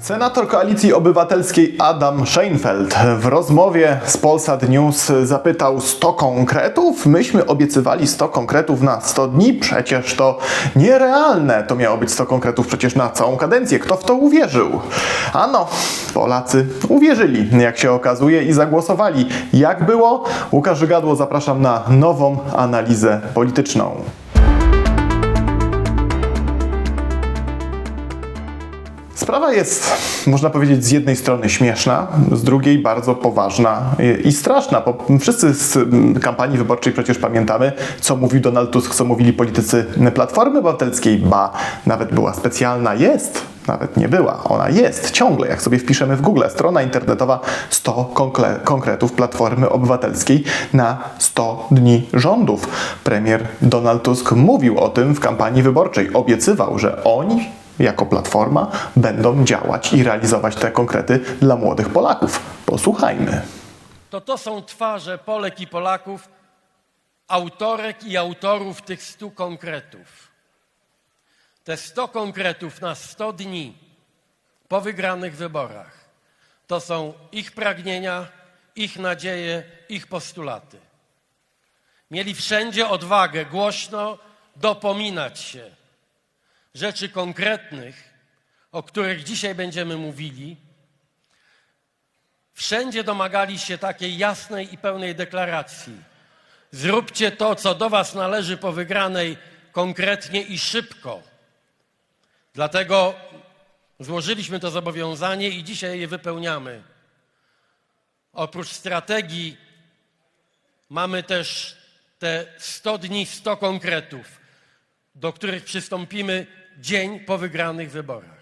Senator Koalicji Obywatelskiej Adam Scheinfeld w rozmowie z Polsat News zapytał 100 konkretów. Myśmy obiecywali 100 konkretów na 100 dni. Przecież to nierealne. To miało być 100 konkretów przecież na całą kadencję. Kto w to uwierzył? Ano, Polacy uwierzyli, jak się okazuje, i zagłosowali. Jak było? Łukasz Żygadło, zapraszam na nową analizę polityczną. Sprawa jest, można powiedzieć, z jednej strony śmieszna, z drugiej bardzo poważna i- straszna. Bo wszyscy z mm, kampanii wyborczej przecież pamiętamy, co mówił Donald Tusk, co mówili politycy Platformy Obywatelskiej. Ba, nawet była specjalna, jest, nawet nie była, ona jest ciągle. Jak sobie wpiszemy w Google, strona internetowa 100 konkre- konkretów Platformy Obywatelskiej na 100 dni rządów. Premier Donald Tusk mówił o tym w kampanii wyborczej. Obiecywał, że oni jako Platforma będą działać i realizować te konkrety dla młodych Polaków. Posłuchajmy. to to są twarze Polek i Polaków, autorek i autorów tych stu konkretów. Te sto konkretów na sto dni po wygranych wyborach to są ich pragnienia, ich nadzieje, ich postulaty. Mieli wszędzie odwagę głośno dopominać się rzeczy konkretnych, o których dzisiaj będziemy mówili, Wszędzie domagali się takiej jasnej i pełnej deklaracji. Zróbcie to, co do Was należy po wygranej, konkretnie i szybko. Dlatego złożyliśmy to zobowiązanie i dzisiaj je wypełniamy. Oprócz strategii mamy też te 100 dni, 100 konkretów, do których przystąpimy dzień po wygranych wyborach.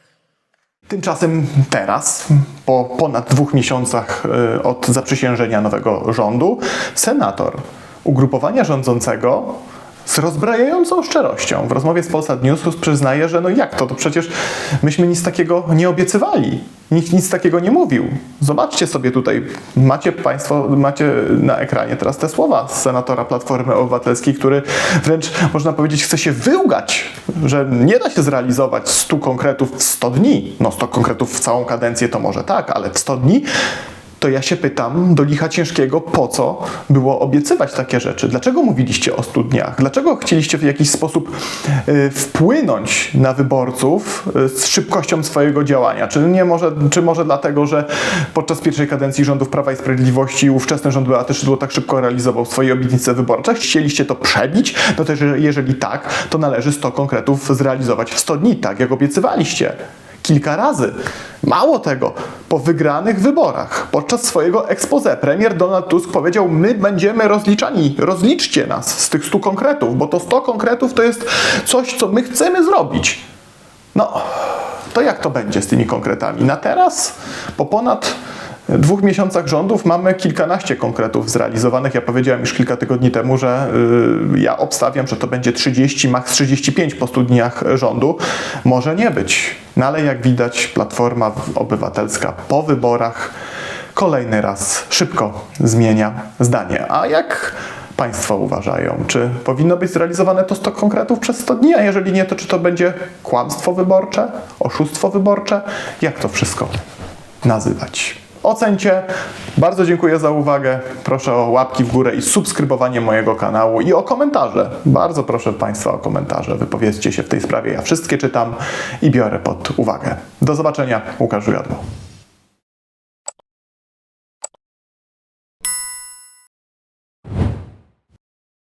Tymczasem teraz, po ponad dwóch miesiącach e, od zaprzysiężenia nowego rządu, senator ugrupowania rządzącego z rozbrajającą szczerością w rozmowie z Polsat News przyznaje, że no jak to, to przecież myśmy nic takiego nie obiecywali. Nikt nic takiego nie mówił. Zobaczcie sobie tutaj, macie Państwo, macie na ekranie teraz te słowa senatora Platformy Obywatelskiej, który wręcz można powiedzieć chce się wyłgać, że nie da się zrealizować 100 konkretów w 100 dni. No 100 konkretów w całą kadencję to może tak, ale w 100 dni to ja się pytam do licha ciężkiego, po co było obiecywać takie rzeczy? Dlaczego mówiliście o 100 dniach? Dlaczego chcieliście w jakiś sposób y, wpłynąć na wyborców y, z szybkością swojego działania? Czy, nie może, czy może dlatego, że podczas pierwszej kadencji rządów Prawa i Sprawiedliwości ówczesny rząd Beaty Szydło tak szybko realizował swoje obietnice wyborcze? Chcieliście to przebić? No jeżeli, jeżeli tak, to należy 100 konkretów zrealizować w 100 dni, tak jak obiecywaliście kilka razy. Mało tego, po wygranych wyborach, podczas swojego expose, premier Donald Tusk powiedział: My będziemy rozliczani, rozliczcie nas z tych 100 konkretów, bo to 100 konkretów to jest coś, co my chcemy zrobić. No, to jak to będzie z tymi konkretami? Na teraz, po ponad dwóch miesiącach rządów, mamy kilkanaście konkretów zrealizowanych. Ja powiedziałem już kilka tygodni temu, że y, ja obstawiam, że to będzie 30, maks 35 po 100 dniach rządu. Może nie być. No ale jak widać, Platforma Obywatelska po wyborach kolejny raz szybko zmienia zdanie. A jak Państwo uważają? Czy powinno być zrealizowane to 100 konkretów przez 100 dni? A jeżeli nie, to czy to będzie kłamstwo wyborcze, oszustwo wyborcze? Jak to wszystko nazywać? Ocencie. Bardzo dziękuję za uwagę. Proszę o łapki w górę i subskrybowanie mojego kanału i o komentarze. Bardzo proszę Państwa o komentarze. Wypowiedzcie się w tej sprawie. Ja wszystkie czytam i biorę pod uwagę. Do zobaczenia. Łukasz Żugadło.